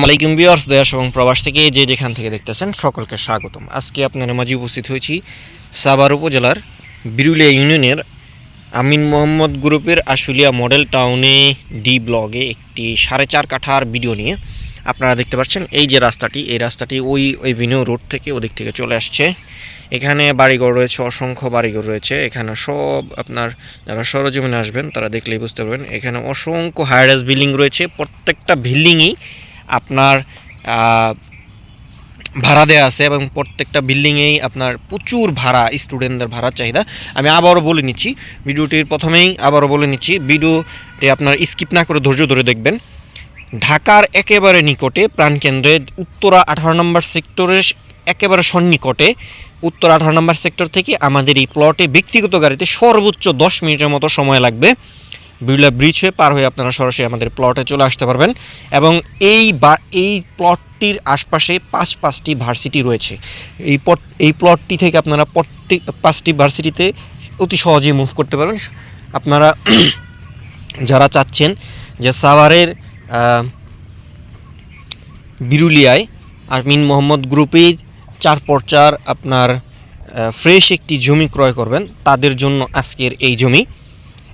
মালাইকুম বিয়ার্স দেশ এবং প্রবাস থেকে যে যেখান থেকে দেখতেছেন, সকলকে স্বাগতম। আজকে আপনার মাঝে উপস্থিত হয়েছি সাভার উপজেলার বিরুলিয়া ইউনিয়নের আমিন মোহাম্মদ গ্রুপের আশুলিয়া মডেল টাউনে ডি ব্লগে একটি সাড়ে চার কাঠার ভিডিও নিয়ে আপনারা দেখতে পাচ্ছেন, এই যে রাস্তাটি, এই রাস্তাটি ওই ওই ভিনিউ রোড থেকে ওদিক থেকে চলে আসছে। এখানে বাড়িঘর রয়েছে, অসংখ্য বাড়িঘর রয়েছে। এখানে সব আপনার যারা সরজমিনে আসবেন, তারা দেখলেই বুঝতে পারবেন, এখানে অসংখ্য হায়ারাস বিল্ডিং রয়েছে। প্রত্যেকটা বিল্ডিংই আপনার ভাড়া দেওয়া আছে এবং প্রত্যেকটা বিল্ডিংয়েই আপনার প্রচুর ভাড়া স্টুডেন্টদের ভাড়ার চাহিদা। আমি আবারও বলে নিচ্ছি, ভিডিওটির প্রথমেই আবারও বলে নিচ্ছি, ভিডিওটি আপনার স্কিপ না করে ধৈর্য ধরে দেখবেন। ঢাকার একেবারে নিকটে, প্রাণকেন্দ্রে, উত্তরা আঠারো নম্বর সেক্টরের একেবারে সন্নিকটে, উত্তর আঠারো নম্বর সেক্টর থেকে আমাদের এই প্লটে ব্যক্তিগত গাড়িতে সর্বোচ্চ দশ মিনিটের মতো সময় লাগবে। বিড়লা ব্রিজ হয়ে পার হয়ে আপনারা সরাসরি আমাদের প্লটে চলে আসতে পারবেন এবং এই বা, এই প্লটটির আশপাশে পাঁচ পাঁচটি ভার্সিটি রয়েছে। এই পট, এই প্লটটি থেকে আপনারা প্রত্যেক, পাঁচটি ভার্সিটিতে অতি সহজেই মুভ করতে পারবেন। আপনারা যারা চাচ্ছেন যে সাভারের বিরুলিয়ায় আরমিন মোহাম্মদ গ্রুপের চার পর্চার আপনার ফ্রেশ একটি জমি ক্রয় করবেন, তাদের জন্য আজকের এই জমি।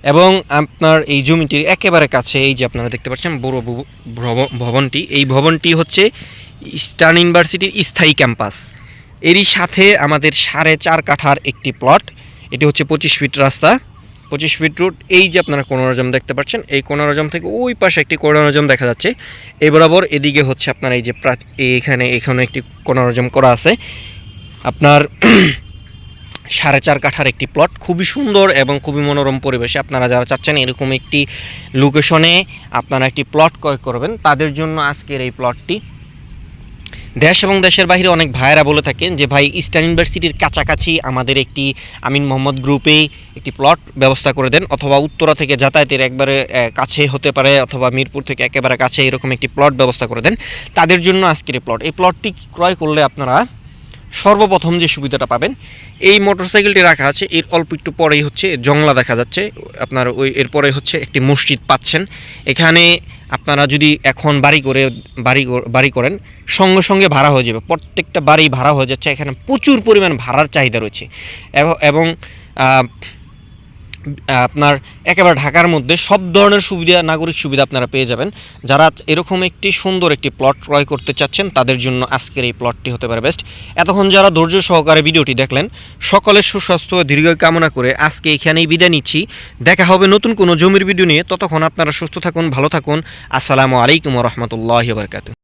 এবং আপনার এই জমিটির একেবারে কাছে, এই যে আপনারা দেখতে পাচ্ছেন বড় ভব- ভব- ভবনটি, এই ভবনটি হচ্ছে ইস্টার্ন ইউনিভার্সিটির স্থায়ী ক্যাম্পাস। এরই সাথে আমাদের সাড়ে চার কাঠার একটি প্লট এটি হচ্ছে পঁচিশ ফিট রাস্তা। পঁচিশ ফিট রুট এই যে আপনারা কোনোরজম দেখতে পাচ্ছেন, এই কোনোরজম থেকে ওই পাশে একটি কোনোরজম দেখা যাচ্ছে। এ বরাবর এদিকে হচ্ছে আপনার এই যে এইখানে এখানে একটি কোনোরজম করা আছে। আপনার সাড়ে চার কাঠার একটি প্লট খুবই সুন্দর এবং খুবই মনোরম পরিবেশে আপনারা যারা চাচ্ছেন এরকম একটি লোকেশনে আপনারা একটি প্লট ক্রয় করবেন, তাদের জন্য আজকের এই প্লটটি দেশ এবং দেশের বাইরে অনেক ভাইয়েরা বলে থাকেন যে, ভাই ইস্টার্ন ইউনিভার্সিটির কাছাকাছি আমাদের একটি আমিন মোহাম্মদ গ্রুপে একটি প্লট ব্যবস্থা করে দেন, অথবা উত্তরা থেকে যাতায়াতের একবারে কাছে হতে পারে, অথবা মিরপুর থেকে একেবারে কাছে এরকম একটি প্লট ব্যবস্থা করে দেন। তাদের জন্য আজকের এই প্লট এই প্লটটি ক্রয় করলে আপনারা সর্বপ্রথম যে সুবিধাটা পাবেন, এই মোটরসাইকেলটি রাখা আছে। এর অল্প একটু পরেই হচ্ছে জংলা দেখা যাচ্ছে। আপনার ওই, এরপরে হচ্ছে একটি মসজিদ পাচ্ছেন। এখানে আপনারা যদি এখন বাড়ি করে, বাড়ি বাড়ি করেন, সঙ্গে সঙ্গে ভাড়া হয়ে যাবে। প্রত্যেকটা বাড়ি ভাড়া হয়ে যাচ্ছে। এখানে প্রচুর পরিমাণ ভাড়ার চাহিদা রয়েছে। এবং- আপনার একেবারে ঢাকার মধ্যে সব ধরনের সুবিধা, নাগরিক সুবিধা আপনারা পেয়ে যাবেন। যারা এরকম একটি সুন্দর একটি প্লট ক্রয় করতে চাচ্ছেন, তাদের জন্য আজকের এই প্লটটি হতে পারে বেস্ট এতক্ষণ যারা ধৈর্য সহকারে ভিডিওটি দেখলেন, সকলের সুস্বাস্থ্য ও দীর্ঘায়ু কামনা করে আজকে এখানেই বিদায় নিচ্ছি। দেখা হবে নতুন কোনো জমির ভিডিও নিয়ে। ততক্ষণ আপনারা সুস্থ থাকুন, ভালো থাকুন। আসসালামু আলাইকুম রহমতুল্লাহ বারকাত